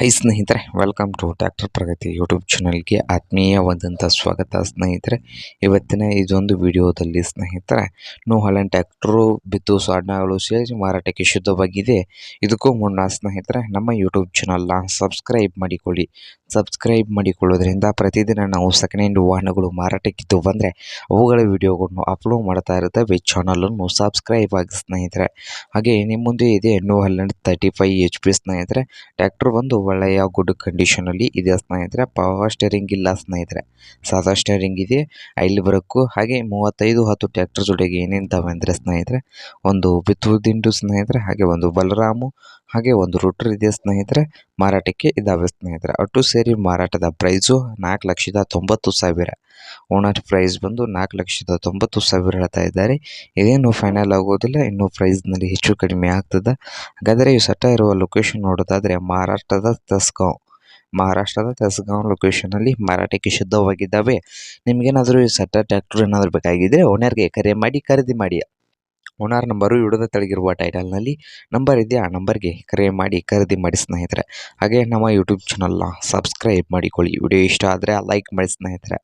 High ಸ್ನೇಹಿತರೆ welcome to tractor Pragati YouTube ಚಾನಲ್ಗೆ ಆತ್ಮೀಯವಾದಂಥ ಸ್ವಾಗತ ಸ್ನೇಹಿತರೆ. ಇವತ್ತಿನ ಇದೊಂದು ವಿಡಿಯೋದಲ್ಲಿ ಸ್ನೇಹಿತರೆ ನೋ ಹಾಲೆಂಡ್ ಟ್ಯಾಕ್ಟ್ರು ಬಿದ್ದು ಸಾಧನಗಳು ಸೇರಿ ಮಾರಾಟಕ್ಕೆ ಶುದ್ಧವಾಗಿದೆ. ಇದಕ್ಕೂ ಮುನ್ನ ಸ್ನೇಹಿತರೆ, ನಮ್ಮ ಯೂಟ್ಯೂಬ್ ಚಾನಲ್ನ ಸಬ್ಸ್ಕ್ರೈಬ್ ಮಾಡಿಕೊಳ್ಳಿ. ಸಬ್ಸ್ಕ್ರೈಬ್ ಮಾಡಿಕೊಳ್ಳೋದ್ರಿಂದ ಪ್ರತಿದಿನ ನಾವು ಸೆಕೆಂಡ್ ಹ್ಯಾಂಡ್ ವಾಹನಗಳು ಮಾರಾಟಕ್ಕಿದ್ದು ಬಂದರೆ, ಅವುಗಳ ವಿಡಿಯೋಗಳನ್ನು ಅಪ್ಲೋಡ್ ಮಾಡ್ತಾ ಇರ್ತೇವೆ ಚಾನಲನ್ನು ಸಬ್ಸ್ಕ್ರೈಬ್ ಆಗಿ ಸ್ನೇಹಿತರೆ. ಹಾಗೆ ನಿಮ್ಮ ಮುಂದೆ ಇದೆ New Holland thirty five H P ಸ್ನೇಹಿತರೆ. ಟ್ಯಾಕ್ಟರ್ ಒಂದು ಒಳ್ಳೆಯ ಗುಡ್ ಕಂಡೀಷನಲ್ಲಿ ಇದೆ ಸ್ನೇಹಿತರೆ. ಪವರ್ ಸ್ಟೇರಿಂಗ್ ಇಲ್ಲ ಸ್ನೇಹಿತರೆ. ಸಾದಾ ಸ್ಟೇರಿಂಗ್ ಇದೆ. ಐಲಿ ಬರಕ್ಕೂ ಹಾಗೆ ಮೂವತ್ತೈದು ಹತ್ತು ಟ್ಯಾಕ್ಟರ್ ಜೊತೆಗೆ ಇದ್ದಾವೆ ಅಂದರೆ ಸ್ನೇಹಿತರೆ, ಒಂದು ಬಿತ್ತು ದಿಂಡು ಸ್ನೇಹಿತರೆ, ಹಾಗೆ ಒಂದು ಬಲರಾಮು ಹಾಗೆ ಒಂದು ರೂಟರ್ ಇದೆ ಸ್ನೇಹಿತರೆ, ಮಾರಾಟಕ್ಕೆ ಇದ್ದಾವೆ ಸ್ನೇಹಿತರೆ. ಒಟ್ಟು ಸೇರಿ ಮಾರಾಟದ ಪ್ರೈಸು ನಾಲ್ಕು ಲಕ್ಷದ ತೊಂಬತ್ತು ಸಾವಿರ. ಓನರ್ ಪ್ರೈಸ್ ಬಂದು ನಾಲ್ಕು ಲಕ್ಷದ ತೊಂಬತ್ತು ಸಾವಿರ ಹೇಳ್ತಾ ಇದ್ದಾರೆ. ಇದೇನು ಫೈನಲ್ ಆಗೋದಿಲ್ಲ, ಇನ್ನೂ ಪ್ರೈಸ್ನಲ್ಲಿ ಹೆಚ್ಚು ಕಡಿಮೆ ಆಗ್ತದೆ. ಹಾಗಾದರೆ ಈ ಸಟ್ಟ ಇರುವ ಲೊಕೇಶನ್ ನೋಡೋದಾದರೆ ಮಹಾರಾಷ್ಟ್ರದ ತಸ್ಗಾಂವ್. ಮಹಾರಾಷ್ಟ್ರದ ತಸ್ಗಾಂವ್ ಲೊಕೇಶನಲ್ಲಿ ಮಾರಾಟಕ್ಕೆ ಶುದ್ಧವಾಗಿದ್ದಾವೆ. ನಿಮಗೇನಾದರೂ ಈ ಸಟ್ಟ ಟ್ಯಾಕ್ಟರ್ ಏನಾದರೂ ಬೇಕಾಗಿದ್ದರೆ ಓನರ್ಗೆ ಕರೆ ಮಾಡಿ, ಖರೀದಿ ಮಾಡಿ. ಓನರ್ ನಂಬರು ಹಿಡಿದ ತೆಳಗಿರುವ ಟೈಟಲ್ನಲ್ಲಿ ನಂಬರ್ ಇದೆ ಆ ನಂಬರ್ಗೆ ಕರೆ ಮಾಡಿ, ಖರೀದಿ ಮಾಡಿ ಸ್ನೇಹಿತರೆ. ಹಾಗೆ ನಮ್ಮ ಯೂಟ್ಯೂಬ್ ಚಾನಲ್ನ ಸಬ್ಸ್ಕ್ರೈಬ್ ಮಾಡಿಕೊಳ್ಳಿ. ವಿಡಿಯೋ ಇಷ್ಟ ಆದರೆ ಲೈಕ್ ಮಾಡಿ ಸ್ನೇಹಿತರೆ.